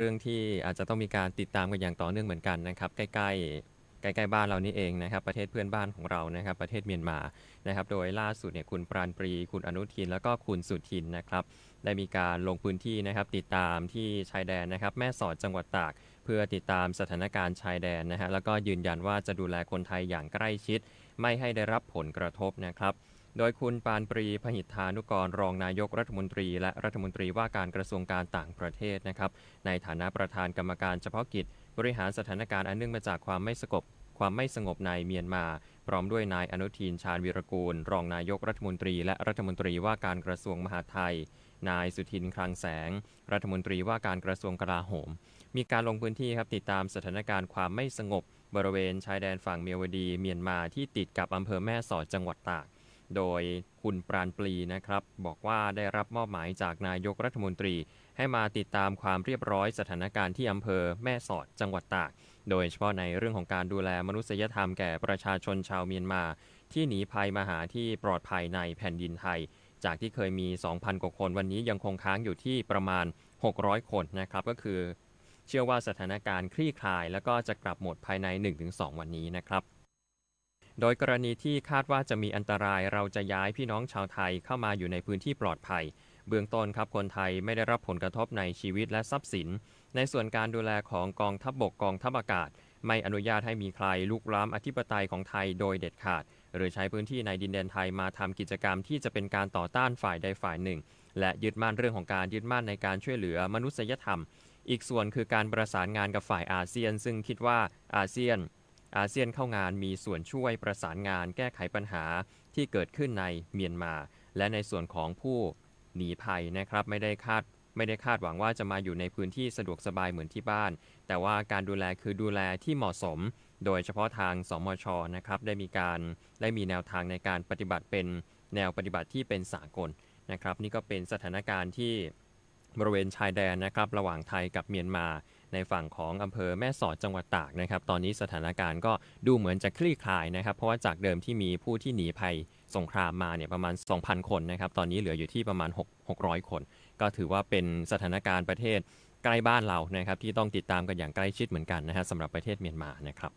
เรื่องที่อาจจะต้องมีการติดตามกันอย่างต่อเนื่องเหมือนกันนะครับ ใกล้ๆใกล้ๆบ้านเรานี่เองนะครับ ประเทศเพื่อนบ้านของเรานะครับ ประเทศเมียนมานะครับ โดยล่าสุดเนี่ยคุณปราณปรี คุณอนุทิน แล้วก็คุณสุทินนะครับ ได้มีการลงพื้นที่นะครับ ติดตามที่ชายแดนนะครับ แม่สอดจังหวัดตาก เพื่อติดตามสถานการณ์ชายแดนนะฮะแล้วก็ยืนยันว่าจะดูแลคนไทยอย่างใกล้ชิด ไม่ให้ได้รับผลกระทบนะครับ โดยคุณปานปรีพหิทธานุกรรองนายกรัฐมนตรี และรัฐมนตรีว่าการกระทรวงการต่างประเทศนะครับ ในฐานะประธานกรรมการเฉพาะกิจ บริหารสถานการณ์อันเนื่องมาจากความไม่สงบความไม่สงบในเมียนมา พร้อมด้วยนายอนุทินชาญวีรกูล รองนายกรัฐมนตรี และรัฐมนตรีว่าการกระทรวงมหาดไทย นายสุทินคลังแสง รัฐมนตรีว่าการกระทรวงกลาโหม มีการลงพื้นที่ครับติดตามสถานการณ์ความไม่สงบ บริเวณชายแดนฝั่งเมียวดีเมียนมาที่ติดกับอำเภอแม่สอดจังหวัดตาก โดยคุณปราณปรีนะครับ บอกว่าได้รับมอบหมายจากนายกรัฐมนตรี ให้มาติดตามความเรียบร้อยสถานการณ์ที่อำเภอแม่สอดจังหวัดตาก โดยเฉพาะในเรื่องของการดูแลมนุษยธรรมแก่ประชาชนชาวเมียนมา ที่หนีภัยมาหาที่ปลอดภัยในแผ่นดินไทย จากที่เคยมี 2,000 กว่าคนวันนี้ยังคงค้างอยู่ที่ประมาณ 600 คนนะครับก็คือ เชื่อว่าสถานการณ์คลี่คลาย แล้วก็จะกลับหมดภายใน 1-2 วันนี้นะครับ โดยกรณีที่คาดว่าจะมีอันตรายเราจะย้ายพี่น้องชาวไทยเข้ามาอยู่ในพื้นที่ปลอดภัย เบื้องต้นครับคนไทยไม่ได้รับผลกระทบในชีวิตและทรัพย์สิน ในส่วนการดูแลของกองทัพบบกกองทัพอากาศ ไม่อนุญาตให้มีใครลุกล้ำอธิปไตยของไทยโดยเด็ดขาด หรือใช้พื้นที่ในดินแดนไทยมาทำกิจกรรมที่จะเป็นการต่อต้านฝ่ายใดฝ่ายหนึ่ง และยึดมั่นเรื่องของการยึดมั่นในการช่วยเหลือมนุษยธรรม อีกส่วนคือการประสานงานกับฝ่ายอาเซียน ซึ่งคิดว่าอาเซียน อาเซียนเข้างานมีส่วนช่วยประสานงานแก้ไขปัญหาที่เกิดขึ้นในเมียนมา และในส่วนของผู้หนีภัยนะครับไม่ได้คาดไม่ได้คาดหวังว่าจะมาอยู่ในพื้นที่สะดวกสบายเหมือนที่บ้าน แต่ว่าการดูแลคือดูแลที่เหมาะสม โดยเฉพาะทางสมชนะครับได้มีการได้มีแนวทางในการปฏิบัติเป็นแนวปฏิบัติที่เป็นสากลนะครับ นี่ก็เป็นสถานการณ์ที่บริเวณชายแดนนะครับ ระหว่างไทยกับเมียนมา ในฝั่งของอำเภอแม่สอดจังหวัดตากนะครับ ตอนนี้สถานการณ์ก็ดูเหมือนจะคลี่คลายนะครับ เพราะว่าจากเดิมที่มีผู้ที่หนีภัยสงครามมาเนี่ยประมาณ 2,000 คนนะครับ ตอนนี้เหลืออยู่ที่ประมาณ6 600 คน ก็ถือว่าเป็นสถานการณ์ประเทศใกล้บ้านเรานะครับที่ต้องติดตามกันอย่างใกล้ชิดเหมือนกันนะฮะสำหรับประเทศเมียนมานะครับ